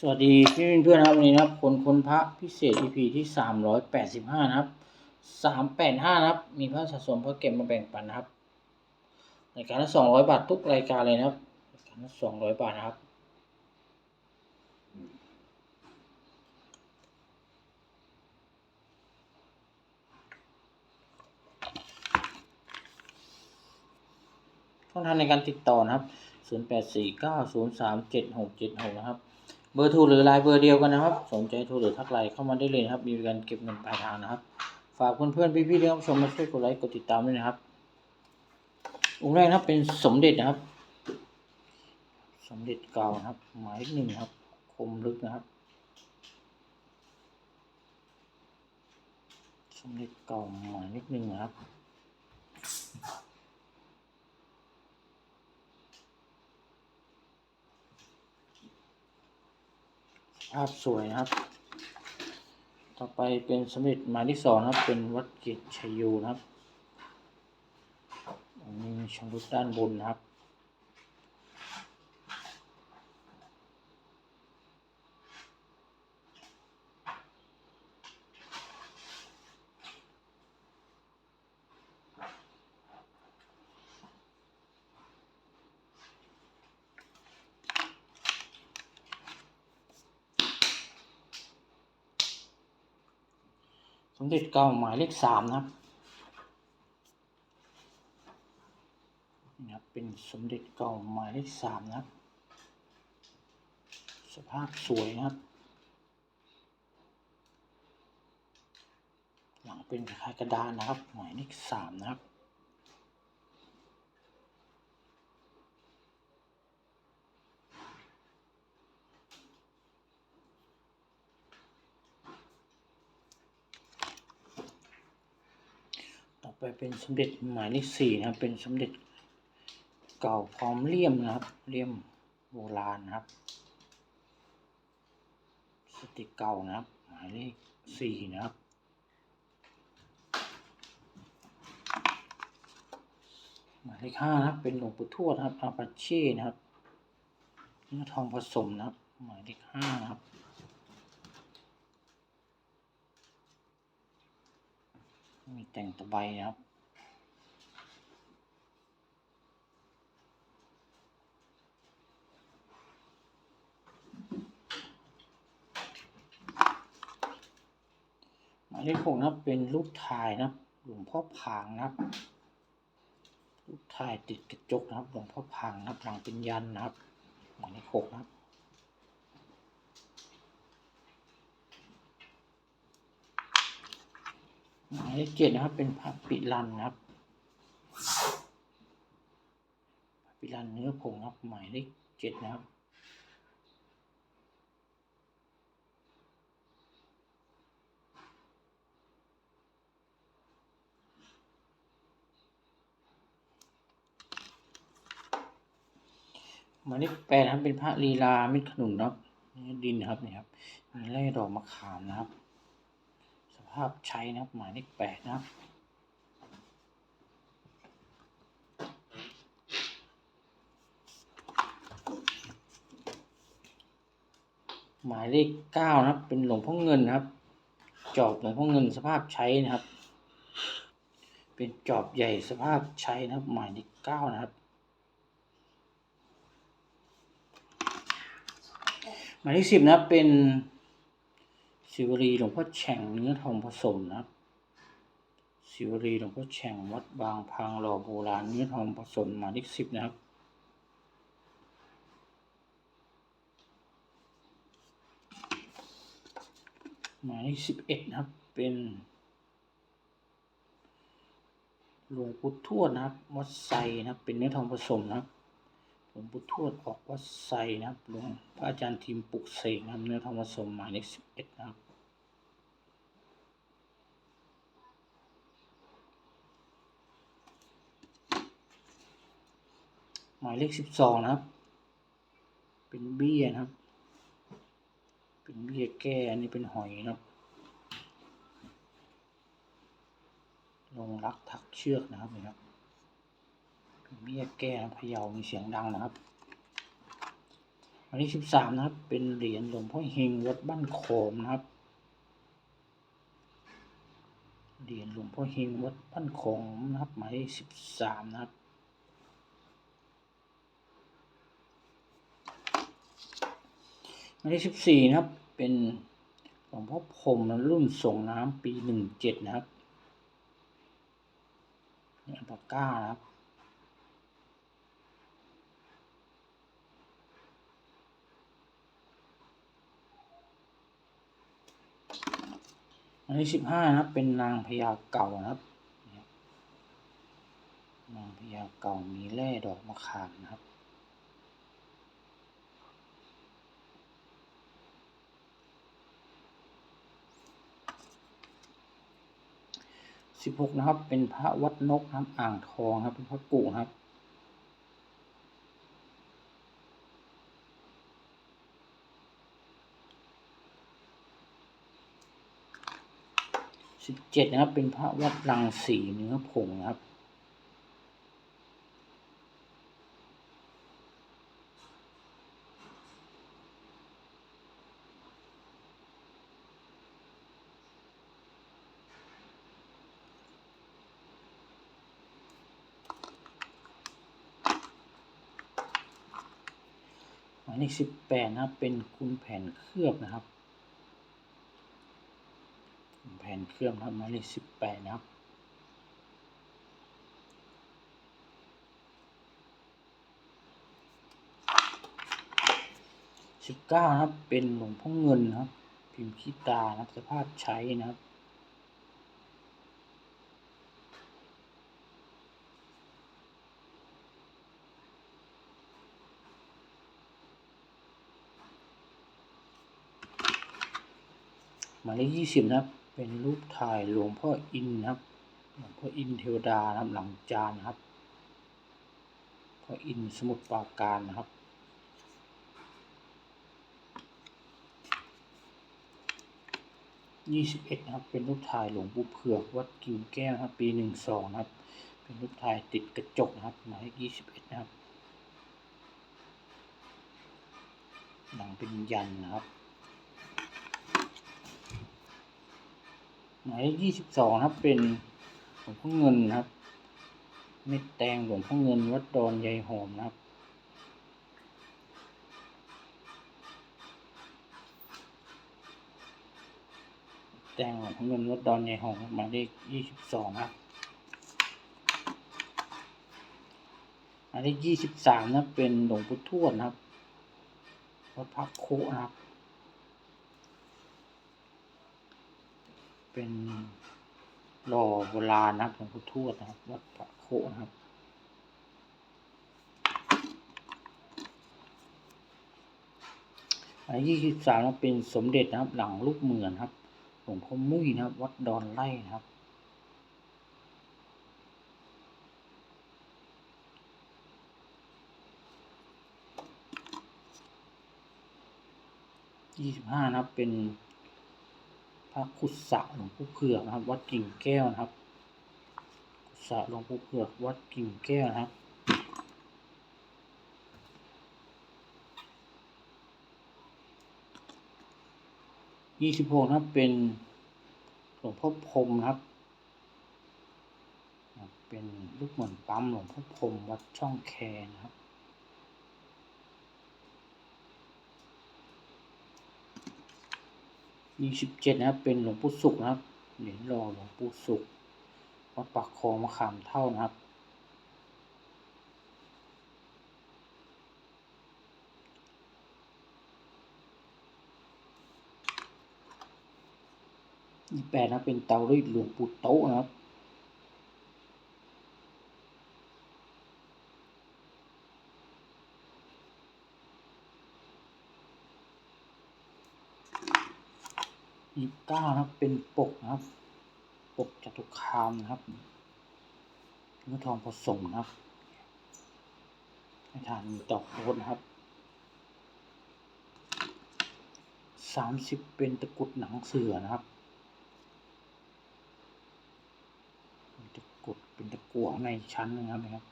สวัสดีพี่เพื่อนๆนครับวันนี้นะครับคนคนพระพิเศษ EP ที่สามร้อยแปดสิบห้านะครับสามแปดห้านะครับ มีพระสะสมพระเก็บมาแบ่งปันนะครับรายการละสองร้อยบาททุกรายการเลยนะครับรายการละสองร้อยบาทนะครับ ช่องทางในการติดต่อนะครับ 0 8 4 9 0 3 7 6 7 6 นะครับ เบอร์โทรหรือไลน์เบอร์เดียวกันนะครับ สนใจโทรหรือทักไลน์เข้ามาได้เลยนะครับ มีการเก็บเงินปลายทางนะครับ ฝากเพื่อนๆพี่ๆที่รับชมมาช่วยกดไลค์กดติดตามด้วยนะครับ องค์แรกนะครับเป็นสมเด็จนะครับ สมเด็จเก่านะครับ หมายหนึ่งครับ คมลึกนะครับ สมเด็จเก่าหมายเลขหนึ่งนะครับ ภาพสวยนะครับ ต่อไปเป็นสมเด็จหมายที่สองนะครับ เป็นวัดเกตชัยโยนะครับอันนี้มีชมรุดด้านบนนะครับ สมเด็จเก่าหมายเลขสามนะครับนะครับ เป็นสมเด็จเก่าหมายเลขสามนะครับ สภาพสวยนะครับ หลังเป็นคล้ายกระดานนะครับ หมายเลขสามนะครับ ต่อ ไปเป็นสมเด็จหมายเลขสี่นะครับ เป็นสมเด็จเก่าพร้อมเลี่ยมนะครับเลี่ยมโบราณนะครับ สติกเก่านะครับ หมายเลขสี่นะครับหมายเลขห้านะครับ เป็นหลวงปู่ทวดนะครับอาปาเช่นะครับเนื้อทองผสมนะครับ หมายเลขห้านะครับ มีแต่งตะไบนะครับหมายเลขหกนะเป็นรูปถ่ายนะหลวงพ่อผางนะครับรูปถ่ายติดกระจกนะครับหลวงพ่อผางนะครับหลังเป็นยันนะครับหมายเลขหกนะครับ หมายเลขเจ็ดนะครับ เป็นพระปิลันนะครับพระปิลันเนื้อผงครับ หมายเลขเจ็ดนะครับหมายเลขแปดนะครับเป็นพระลีลาเม็ดขนุนะครับเนื้อดินครับนี่ครับมีไล่ดอกมะขามนะครับ สภาพใช้นะครับหมายเลขแปดนะครับหมายเลขเก้านะครับ เป็นหลวงพ่อเงินนะครับ จอบหลวงพ่อเงินสภาพใช้นะครับ เป็นจอบใหญ่สภาพใช้นะครับ หมายเลขเก้านะครับ หมายเลขสิบนะครับเป็น สิวรีหลวงพ่อแฉ่งเนื้อทองผสมนะครับสิวรีหลวงพ่อแฉ่งวัดบางพังหล่อโบราณเนื้อทองผสมหมายเลขสิบนะครับหมายเลขสิบเอ็ดนะครับเป็นหลวงปู่ทวดนะครับวัดไซนะครับเป็นเนื้อทองผสมนะครับหลวงปู่ทวดออกวัดไซนะครับหลวงพระอาจารย์ทีมปลุกเสกนะครับเนื้อทองผสมหมายเลขสิบเอ็ดนะครับ หมายเลขสิบสองนะครับ เป็นเบี้ยนะครับ เป็นเบี้ยแก้อันนี้เป็นหอยนะครับลงรักถักเชือกนะครับนี่ครับเป็นเบี้ยแก้พะเยามีเสียงดังนะครับอันที่สิบสามนะครับ เป็นเหรียญหลวงพ่อเฮงวัดบ้านโขมนะครับเหรียญหลวงพ่อเฮงวัดบ้านโขมนะครับหมายเลขสิบสามนะครับ หมายเลขสิบสี่นะครับ เป็นหลวงพ่อพรมรุ่นส่งน้ำปีหนึ่งเจ็ดนะครับนี่อัลปาก้านะครับอันที่สิบห้านะครับ เป็นนางพญาเก่านะครับเนี่ยนางพญาเก่ามีแร่ดอกมะขามนะครับ สิบหกนะครับ เป็นพระวัดนกครับอ่างทองครับเป็นพระกุนะครับสิบเจ็ดนะครับ เป็นพระวัดรังสีเนื้อผงนะครับ มายเลขสิบแปดนะครับ เป็นคุณแผ่นเคลือบนะครับ แผ่นเคลือบครับหมายเลขสิบแปดนะครับสิบเก้านะครับ เป็นหลวงพ่อเงินนะครับ พิมพ์ขี้ตานะครับสภาพใช้นะครับ มายเลขยี่สิบนะครับ เป็นรูปถ่ายหลวงพ่ออินนะครับ หลวงพ่ออินเทวดานะครับหลังจานนะครับพ่ออินสมุทรปราการนะครับยี่สิบเอ็ดนะครับ เป็นรูปถ่ายหลวงปู่เผือกวัดกิ่งแก้วนะครับ ปีหนึ่งสองนะครับ เป็นรูปถ่ายติดกระจกนะครับหมายเลขยี่สิบเอ็ดนะครับหนังเป็นยันนะครับ หมายเลขยี่สิบสองครับเป็นหลวงพ่อเงินนะครับ เม็ดแตงหลวงพ่อเงินวัดดอนยายหอมนะครับแตงหลวงพ่อเงินวัดดอนยายหอมหมายเลขยี่สิบสองครับหมายเลขยี่สิบสามนะครับเป็นหลวงปู่ทวดนะครับวัดพักโคนะครับ เป็นหล่อโบราณนะครับหลวงปู่ทวดนะครับ วัดพระโคนะครับอันยี่สิบสามเป็นสมเด็จนะครับ หลังลูกเหมือนครับหลวงพ่อมุ้ยนะครับ วัดดอนไร่นะครับยี่สิบห้านะครับเป็น ระคุสะหลวงปู่เผือกนะครับ วัดกิ่งแก้วนะครับคุสะหลวงปู่เผือกวัดกิ่งแก้วนะครับยี่สิบหกนะครับเป็นหลวงพ่อพรมนะครับ เป็นลูกเหมือนปั๊มหลวงพ่อพรมวัดช่องแคนะครับ ยี่สิบเจ็ดนะครับ เป็นหลวงปู่สุขนะครับ เหรียญรอหลวงปู่สุขวัดปากคลองมะขามเท่านะครับ ยี่แปดนะเป็นเตารีดหลวงปู่โต๊ะนะครับ ยี่เก้านะครับ เป็นปกนะครับ ปกจตุคามนะครับเนื้อทองผสมนะครับให้ทานมีต่อโคตนะครับสามสิบเป็นตะกุดหนังเสือนะครับตะกุดเป็นตะกั่วในชั้นนะครับนะครับ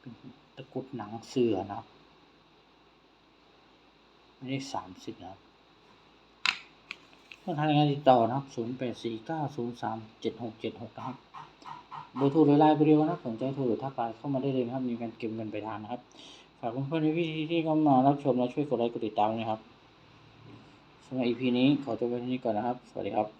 เป็นตะกุดหนังเสือนะครับ ไม่ได้สามสิบนะครับ ช่องทางการติดต่อนะครับศูนย์แปดสี่เก้าศูนย์สามเจ็ดหกเจ็ดหกนะครับเบอร์โทรหรือไลน์บเรียวนะครับสนใจโทรหรือทักไลน์เข้ามาได้เลยนะครับ มีการเก็บเงินไปลายทานนะครับ ฝากเพื่อนๆในวิธีที่เข้ามารับชมและช่วยกดไลค์กดติดตามนะครับสำหรับ EP นี้ขอจบไว้ที่นี้ก่อนนะครับ สวัสดีครับ